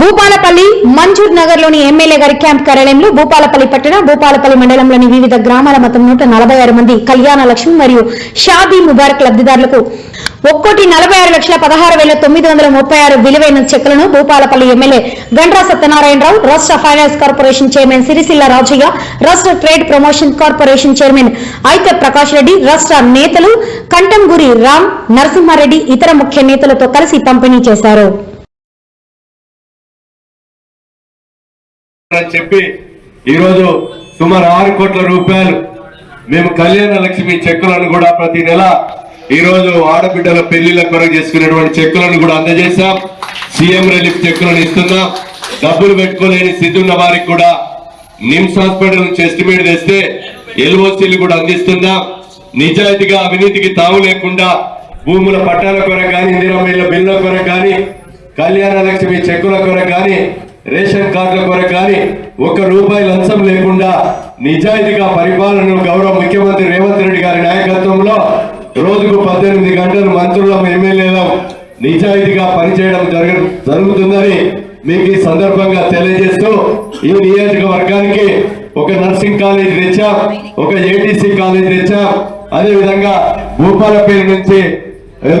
భూపాలపల్లి మంజూర్ నగర్లోని ఎమ్మెల్యే గారి క్యాంప్ కార్యాలయంలో భూపాలపల్లి పట్టణ భూపాలపల్లి మండలంలోని వివిధ గ్రామాల మొత్తం నూట నలభై ఆరు మంది కళ్యాణ లక్ష్మి మరియు షాదీ ముబారక్ లబ్ధిదారులకు ఒక్కోటి నలభై ఆరు లక్షల పదహారు వేల తొమ్మిది వందల ముప్పై ఆరు విలువైన చెక్కులను భూపాలపల్లి ఎమ్మెల్యే గండ్రా సత్యనారాయణరావు రాష్ట finance corporation chairman Sircilla Rajaiah రాష్ట ట్రేడ్ ప్రమోషన్ కార్పొరేషన్ చైర్మన్ ఐతే ప్రకాష్ రెడ్డి రాష్ట నేతలు కంటంగురి రామ్ నరసింహారెడ్డి ఇతర ముఖ్య నేతలతో కలిసి పంపిణీ చేశారు. అని చెప్పి ఈరోజు సుమారు ఆరు కోట్ల రూపాయలు మేము కళ్యాణ లక్ష్మి చెక్కులను కూడా ప్రతి నెల ఈరోజు ఆడబిడ్డల పెళ్ళిళ్ళ కొరకు చేసుకునేటువంటి చెక్కులను కూడా అందజేశాం. సీఎం రిలీఫ్ చెక్కులను ఇస్తున్నాం. డబ్బులు పెట్టుకోలేని స్థితి ఉన్న వారికి కూడా నిమ్స్ హాస్పిటల్ నుంచి ఎస్టిమేట్ తెస్తే ఎల్ఓసీలు కూడా అందిస్తున్నాం. నిజాయితీగా అవినీతికి తావు లేకుండా భూముల పట్టాల కొరకు కానీ ఇందిరా బిల్లుల కొరకు కానీ కళ్యాణ లక్ష్మి చెక్కుల కొరకు కానీ రేషన్ కార్డుల కొరకు కానీ ఒక్క రూపాయి లంచం లేకుండా నిజాయితీగా పరిపాలనను గౌరవ ముఖ్యమంత్రి రేవంత్ రెడ్డి గారి నాయకత్వంలో రోజుకు పద్దెనిమిది గంటలు మంత్రులం ఎమ్మెల్యేలం నిజాయితీగా పనిచేయడం జరగ జరుగుతుందని మీకు ఈ సందర్భంగా తెలియజేస్తూ ఈ నియోజకవర్గానికి ఒక నర్సింగ్ కాలేజ్ తెచ్చాం ఒక ఏటీసీ కాలేజ్ తెచ్చాం. అదేవిధంగా విధంగా నుంచి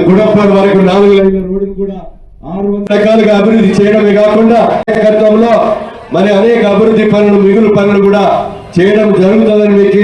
గుడప్పటి వరకు నాలుగు లైన్ల రోడ్డును కూడా ఆరు రకాలుగా అభివృద్ధి చేయడమే కాకుండా నాయకత్వంలో మరి అనేక అభివృద్ధి పనులు మిగులు పనులు కూడా చేయడం జరుగుతుందని మీకు